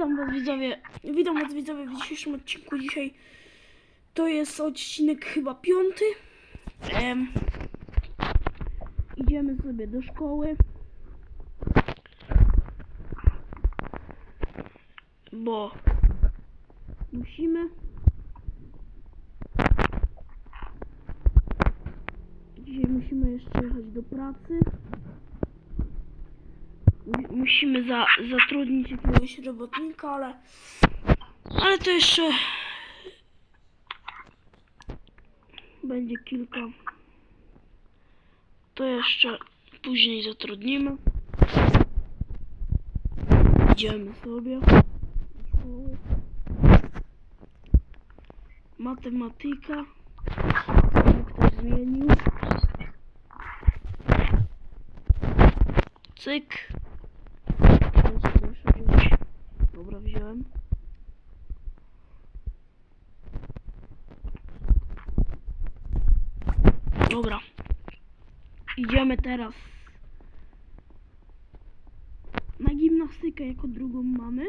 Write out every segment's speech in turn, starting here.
Witam was widzowie, witam was widzowie w dzisiejszym odcinku. Dzisiaj to jest odcinek chyba piąty. Em, idziemy sobie do szkoły. Bo musimy. Dzisiaj musimy jeszcze jechać do pracy. Mu- Musimy za, zatrudnić jakiegoś robotnika, ale. Ale to jeszcze. Będzie kilka. To jeszcze później zatrudnimy. Idziemy sobie. Matematyka. Ktoś zmienił. Cyk. Teraz proszę wziąć. Dobra, wziąłem. Dobra. Idziemy teraz na gimnastykę jako drugą mamy.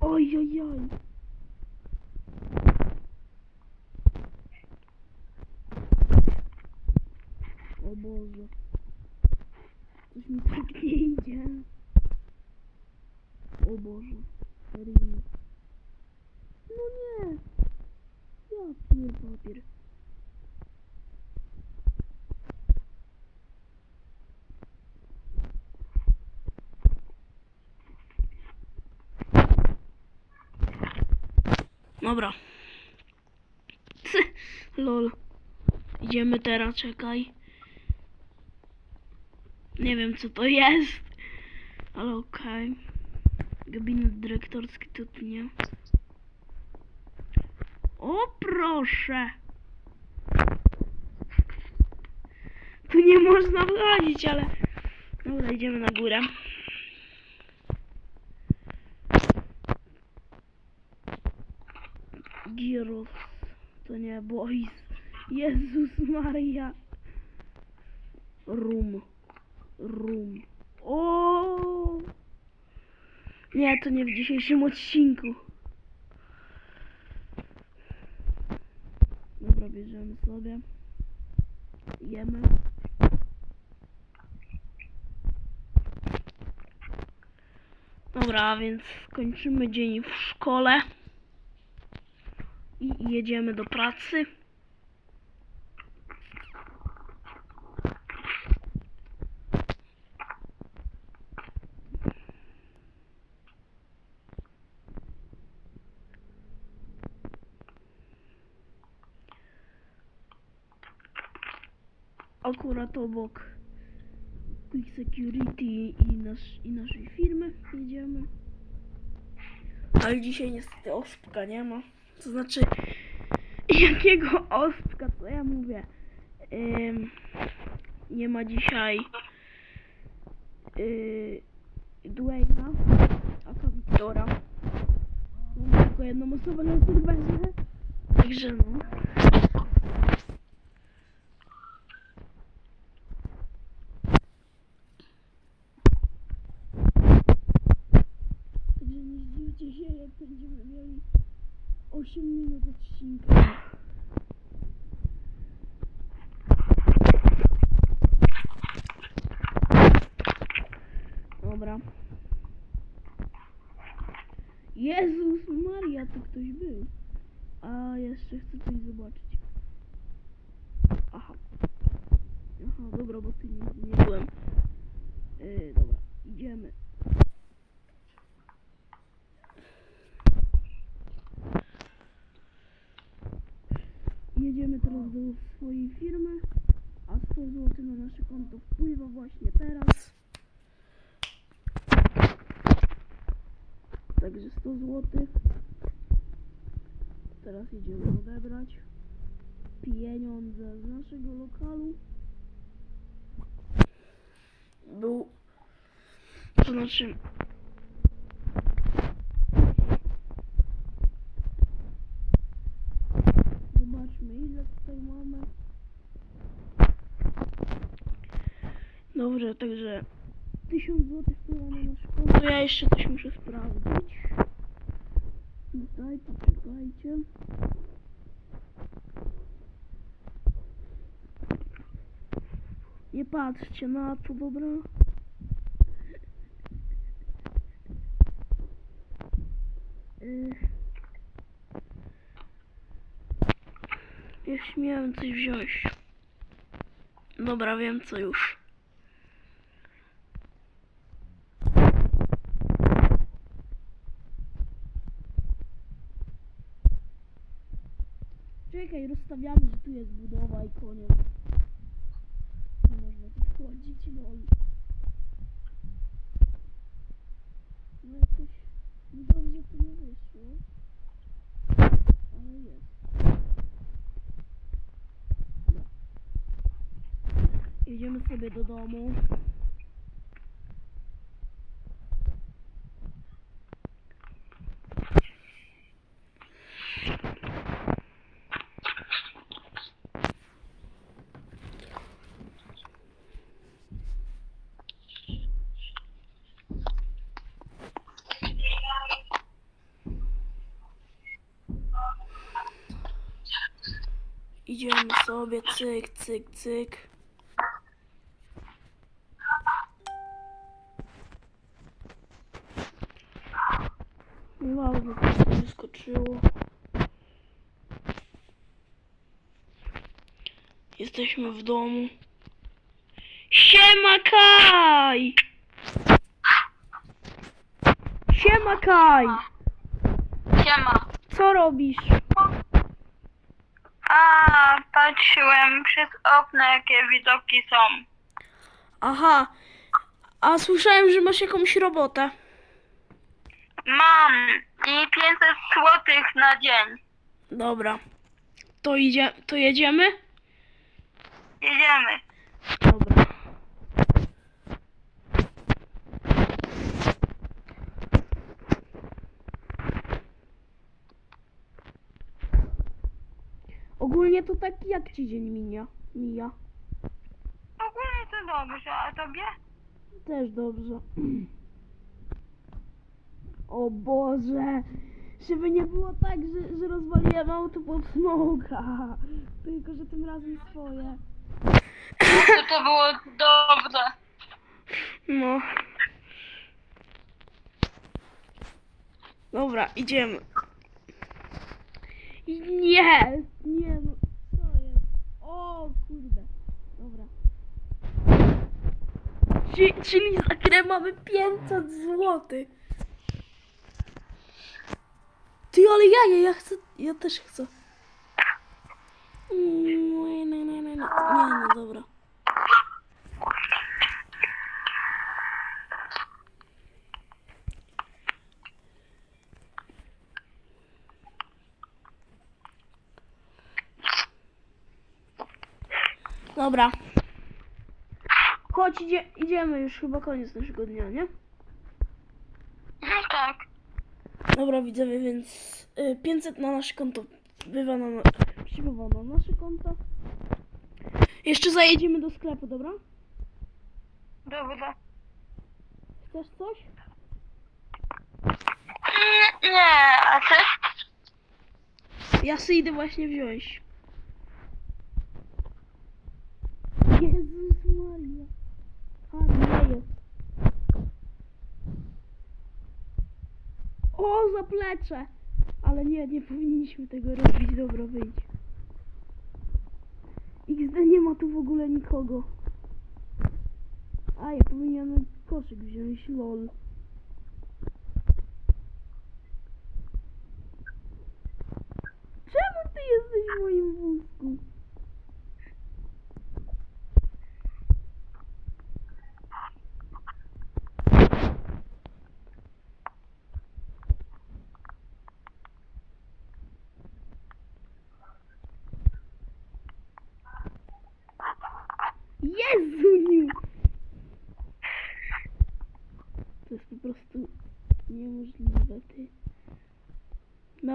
Oj, oj, oj. O Boże. Coś mi tak nie idzie. O Boże. Serio. No nie. Ja pier papier. Dobra. Lol. Idziemy teraz, czekaj. Nie wiem co to jest, ale okej. Gabinet dyrektorski to nie. O proszę! Tu nie można wchodzić, ale... Dobra, idziemy na górę. To nie boys. Jezus Maria. Rum. Rum. O! Nie, to nie w dzisiejszym odcinku. Dobra, bierzemy sobie. Jemy. Dobra, więc kończymy dzień w szkole. I jedziemy do pracy. akurat obok Quick Security i, i naszej firmy jedziemy. Ale dzisiaj niestety ospka nie ma. To znaczy, jakiego ospka, co ja mówię? Nie ma dzisiaj yy, Dwayna, aka Wiktora. Mam tylko jedną osobę na serwerze. Także no. Także nie zdziwcie się, jak będziemy mieli 8 minut odcinka. Dobra. Jezus Maria, tu ktoś był. A jeszcze chcę coś zobaczyć. Aha. Aha, dobra, bo tu nigdy nie byłem. Yy, dobra, idziemy. Jedziemy teraz do swojej firmy, a 100 zł na nasze konto wpływa właśnie teraz. Także 100 zł. Teraz idziemy odebrać pieniądze z naszego lokalu. Był, to znaczy Dobrze, także 1000 zł wpływa na nasz konto. Ja jeszcze coś muszę sprawdzić. Tutaj, poczekajcie. Nie patrzcie na to, dobra? Yy. Już miałem coś wziąć. Dobra, wiem co już. Czekaj, rozstawiamy, że tu jest budowa i koniec. Nie można tu wchodzić, lol. No jakoś dobrze to nie wyszło. Ale jest. No. Jedziemy sobie do domu. Idziemy sobie, cyk, cyk, cyk. Nieważne, co to wyskoczyło. Jesteśmy w domu. Siema Kaj! Siema Kaj! Siema. Co robisz? A, patrzyłem przez okno, jakie widoki są. Aha. A słyszałem, że masz jakąś robotę. Mam i 500 złotych na dzień. Dobra. To idzie, to jedziemy? Jedziemy. Dobra. Ogólnie to tak jak ci dzień minia? Mija. Ogólnie to dobrze, a tobie? Też dobrze. O Boże! Żeby nie było tak, że, że rozwaliłem auto pod smoga. Tylko, że tym razem swoje. To to było dobre. No. Dobra, idziemy. Nie! Nie no, co jest? O kurde. Dobra. Ci- Czyli za grę mamy 500 zł. Ty, ale ja, ja, ja chcę, ja też chcę. Mm, Nie, nie, nie, nie, nie, nie, no dobra. Dobra. Chodź, idzie, idziemy już chyba koniec naszego dnia, nie? No tak. Dobra, widzowie, więc y, 500 na nasze konto bywa na, przybywa na nasze konto. Jeszcze zajedziemy do sklepu, dobra? Dobra. Chcesz coś? Nie, a ty? Ja sobie idę właśnie wziąć. Jezus Maria. A, nie jest. O, zaplecze! Ale nie, nie powinniśmy tego robić. Dobra, wyjdź. XD nie ma tu w ogóle nikogo. A, ja powinienem koszyk wziąć, lol.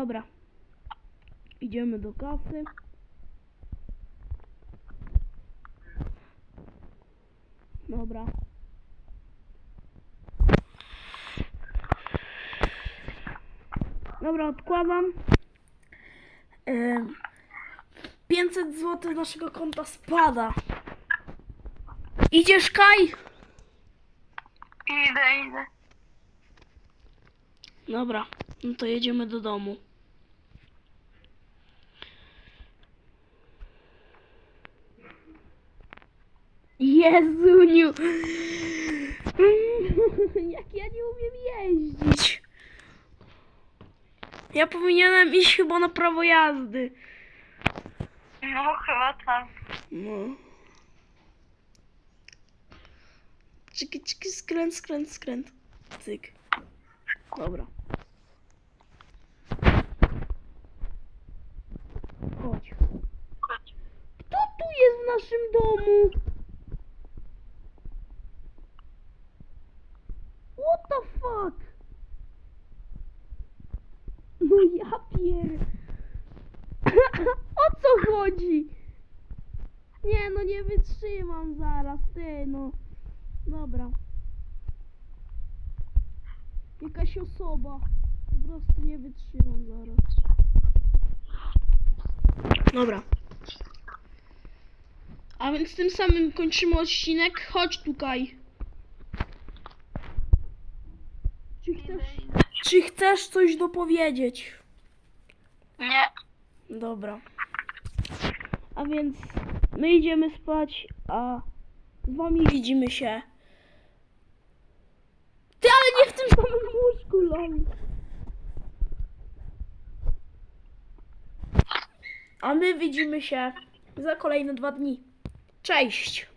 Dobra. Idziemy do kasy. Dobra. Dobra, odkładam. Yy, 500 zł naszego konta spada. Idziesz, Kaj? Idę, idę. Dobra, no to jedziemy do domu. Jezuniu! Jak ja nie umiem jeździć. Ja powinienem iść chyba na prawo jazdy. No chyba tak. No. Czyki, czyki, skręt, skręt, skręt. Cyk. Dobra. Chodź. Kto tu jest w naszym domu? What the fuck? No ja pier... o co chodzi? Nie no, nie wytrzymam zaraz, ty no. Dobra. Jakaś osoba. Po prostu nie wytrzymam zaraz. Dobra. A więc tym samym kończymy odcinek. Chodź tutaj. Czy chcesz, czy chcesz coś dopowiedzieć? Nie. Dobra. A więc my idziemy spać, a z wami widzimy się. Łóżku, lol. A my widzimy się za kolejne dwa dni. Cześć!